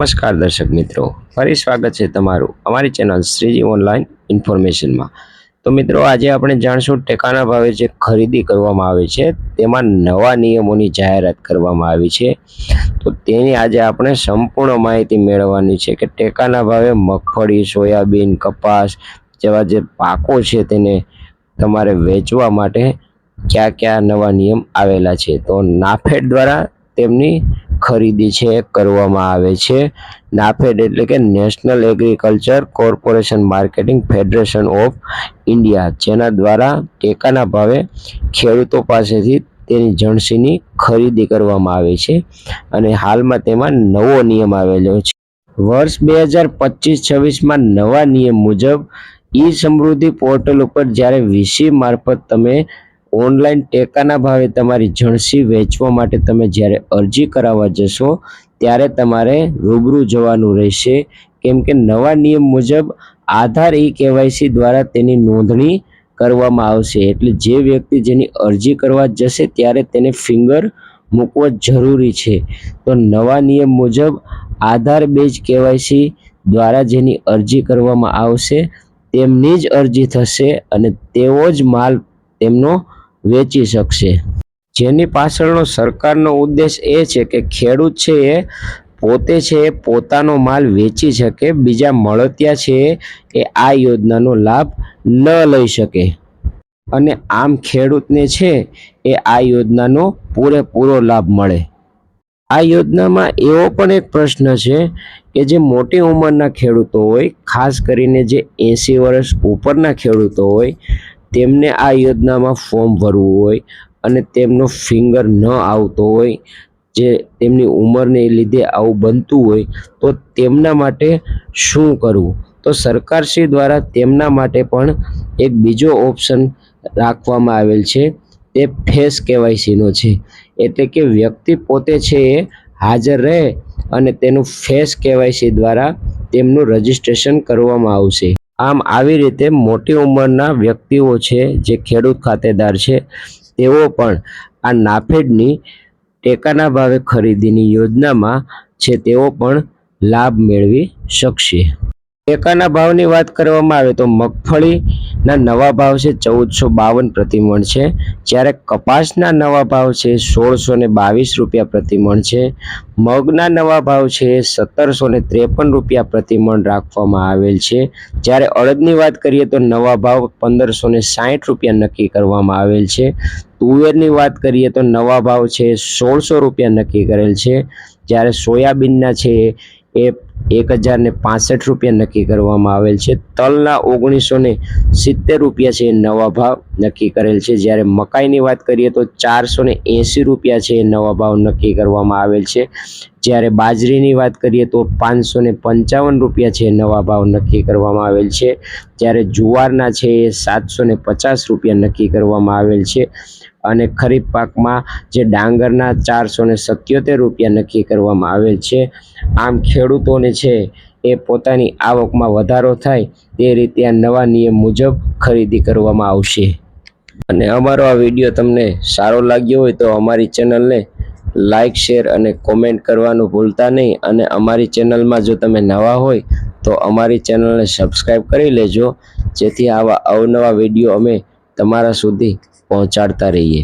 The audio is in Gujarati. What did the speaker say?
નમસ્કાર દર્શક મિત્રો, ફરી સ્વાગત છે તમારું અમારી ચેનલ શ્રીજી ઓનલાઈન ઇન્ફોર્મેશનમાં. તો મિત્રો, આજે આપણે જાણશું ટેકાના ભાવે જે ખરીદી કરવામાં આવે છે, તેમાં નવા નિયમોની જાહેરાત કરવામાં આવી છે. તો તેની આજે આપણે સંપૂર્ણ માહિતી મેળવવાની છે કે ટેકાના ભાવે મગફળી, સોયાબીન, કપાસ જેવા જે પાકો છે તેને તમારે વેચવા માટે કયા કયા નવા નિયમ આવેલા છે. તો નાફેડ દ્વારા તેમની ખરીદી છે, કરવામાં આવે છે. નાફેડ એટલે કે national agriculture corporation marketing federation of India, જેના દ્વારા ટેકાના ભાવે ખેડૂતો પાસેથી તેની જણસીની ખરીદી કરવામાં આવે છે અને હાલમાં તેમાં નવો નિયમ આવેલો છે. વર્ષ બે હજાર પચીસ છવ્વીસમાં નવા નિયમ મુજબ ઈ સમૃદ્ધિ પોર્ટલ ઉપર જ્યારે વીસી મારફત તમે ઓનલાઈન ટેકાના ભાવે તમારી જણસી વેચવા માટે તમે જ્યારે અરજી કરાવવા જશો, ત્યારે તમારે રૂબરૂ જવાનું રહેશે. કેમ કે નવા નિયમ મુજબ આધાર ઈ કેવાયસી દ્વારા તેની નોંધણી કરવામાં આવશે. એટલે જે વ્યક્તિ જેની અરજી કરવા જશે, ત્યારે તેને ફિંગર મૂકવો જરૂરી છે. તો નવા નિયમ મુજબ આધાર બેઝ કેવાયસી દ્વારા જેની અરજી કરવામાં આવશે, તેમની જ અરજી થશે અને તેવો જ માલ તેમનો વેચી શકશે. જેની પાછળનો સરકારનો ઉદ્દેશ એ છે કે ખેડૂત છે એ પોતે છે એ પોતાનો માલ વેચી શકે, બીજા મળતિયા છે એ આ યોજનાનો લાભ ન લઈ શકે. અને આમ ખેડૂતને છે એ આ યોજનાનો પૂરેપૂરો લાભ મળે. આ યોજનામાં એવો પણ એક પ્રશ્ન છે કે જે મોટી ઉંમરના ખેડૂતો હોય, ખાસ કરીને જે એંસી વર્ષ ઉપરના ખેડૂતો હોય તેમને આ યોજનામાં ફોર્મ ભરવું હોય અને તેમનો ફિંગર ન આવતો હોય, જે તેમની ઉંમરને લીધે આવું બનતું હોય, તો તેમના માટે શું કરવું? તો સરકારશ્રી દ્વારા તેમના માટે પણ એક બીજો ઓપ્શન રાખવામાં આવેલ છે, તે ફેસ કેવાયસીનો છે. એટલે કે વ્યક્તિ પોતે છે એ હાજર રહે અને તેનું ફેસ કેવાયસી દ્વારા તેમનું રજિસ્ટ્રેશન કરવામાં આવશે. આમ આવી રીતે મોટી ઉંમરના વ્યક્તિઓ છે, જે ખેડૂત ખાતેદાર છે, તેઓ પણ આ નાફેડની ટેકાના ભાવે ખરીદીની યોજનામાં છે, તેઓ પણ લાભ મેળવી શકશે. ટેકાના ભાવની વાત કરવામાં આવે તો મગફળીના નવા ભાવ છે ચૌદસો બાવન પ્રતિમણ છે. જ્યારે કપાસના નવા ભાવ છે સોળસો ને બાવીસ રૂપિયા પ્રતિમણ છે. મગના નવા ભાવ છે સત્તરસો ને ત્રેપન રૂપિયા પ્રતિમણ રાખવામાં આવેલ છે. જ્યારે અડદની વાત કરીએ તો નવા ભાવ પંદરસો ને સાઠ રૂપિયા નક્કી કરવામાં આવેલ છે. તુવેરની વાત કરીએ તો નવા ભાવ છે સોળસો રૂપિયા નક્કી કરેલ છે. જ્યારે સોયાબીનના છે એ એક હજાર ને પાસઠ રૂપિયા નક્કી કરવામાં આવેલ છે. તલના ઓગણીસો ને સિત્તેર રૂપિયા છે. એ નવા ભાવ નક્કી કરેલ છે. જ્યારે મકાઈની વાત કરીએ તો ચારસો ને એંસી રૂપિયા છે. એ નવા ભાવ નક્કી કરવામાં આવેલ છે. જ્યારે બાજરીની વાત કરીએ તો પાંચસો ને પંચાવન રૂપિયા છે. નવા ભાવ નક્કી કરવામાં આવેલ છે. જ્યારે જુવારના છે એ સાતસો ને પચાસ રૂપિયા નક્કી કરવામાં આવેલ છે. અને ખરીફ પાકમાં જે ડાંગરના ચારસો ને સત્યોતેર રૂપિયા નક્કી કરવામાં આવેલ છે. આમ ખેડૂતોને છે એ પોતાની આવકમાં વધારો થાય તે રીતે આ નવા નિયમ મુજબ ખરીદી કરવામાં આવશે. અને અમારો આ વીડિયો તમને સારો લાગ્યો હોય તો અમારી ચેનલને લાઇક શેર અને કોમેન્ટ કરવાનું ભૂલતા નહીં. અને અમારી ચેનલમાં જો તમે નવા હોય તો અમારી ચેનલને સબસ્ક્રાઈબ કરી લેજો. જેથી આવા અવનવા વીડિયો અમે તમારા સુધી પહોંચાડતા રહીએ.